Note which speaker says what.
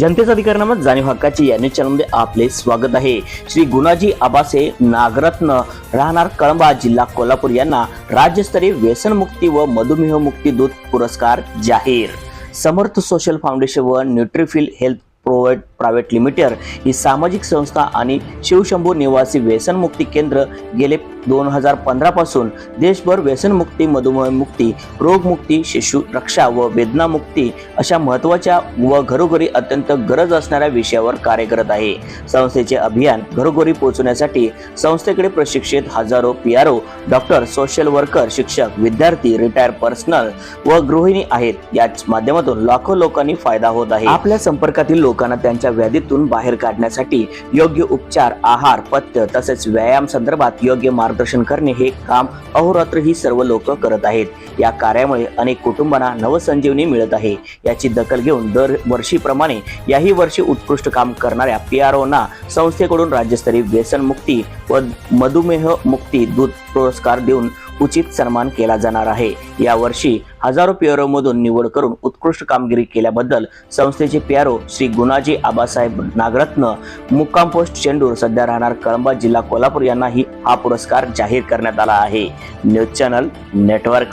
Speaker 1: जनतेचा अधिकारनामा जाणीव हक्काची या न्यूज चॅनलमध्ये आपले स्वागत आहे. श्री गुणाजी आबासे नागरत्न राहणार कळंबा जिल्हा कोल्हापूर यांना राज्यस्तरीय व्यसनमुक्ती व मधुमेह मुक्ती दूत पुरस्कार जाहीर. समर्थ सोशल फाउंडेशन व Nutrifil health provide private limited ही सामाजिक संस्था आणि शिवशंभू निवासी व्यसनमुक्ती केंद्र गेले दोन हजार पंधरा पासून देशभर व्यसनमुक्ती मधुमेहमुक्ती रोगमुक्ती शिशु रक्षा व वेदनामुक्ती अशा महत्त्वाच्या व घरोघरी अत्यंत गरज असणाऱ्या विषयावर कार्य करत आहे. संस्थेचे अभियान घरोघरी पोहोचवण्यासाठी संस्थेकडे प्रशिक्षित हजारो P R O doctor social worker शिक्षक विद्यार्थी रिटायर पर्सनल व गृहिणी आहेत. याच माध्यमातून लाखो लोकांनी फायदा होत आहे. आपल्या संपर्कातील लोकांना त्यांच्या व्याधीतून बाहेर काढण्यासाठी योग्य उपचार आहार पथ्य तसेच व्यायाम संदर्भात योग्य मार्गदर्शन करणे हे काम अहोरात्र ही सर्व लोक करत आहेत. या कार्यामुळे अनेक कुटुंबांना नवसंजीवनी मिळत आहे. याची दखल घेऊन दर वर्षीप्रमाणे याही वर्षी उत्कृष्ट काम करणाऱ्या पी आर ओना संस्थेकडून राज्यस्तरीय व्यसनमुक्ती व मधुमेह मुक्ती दूध पुरस्कार देऊन उचित सन्मान केला जाणार आहे. यावर्षी हजारो पीआरओ मधून निवड करून उत्कृष्ट कामगिरी केल्याबद्दल संस्थेचे पियारो श्री गुणाजी आबासाहेब नागरत्न मुक्काम पोस्ट चेंडूर सध्या राहणार कळंबा जिल्हा कोल्हापूर यांनाही हा पुरस्कार जाहीर करण्यात आला आहे. News channel network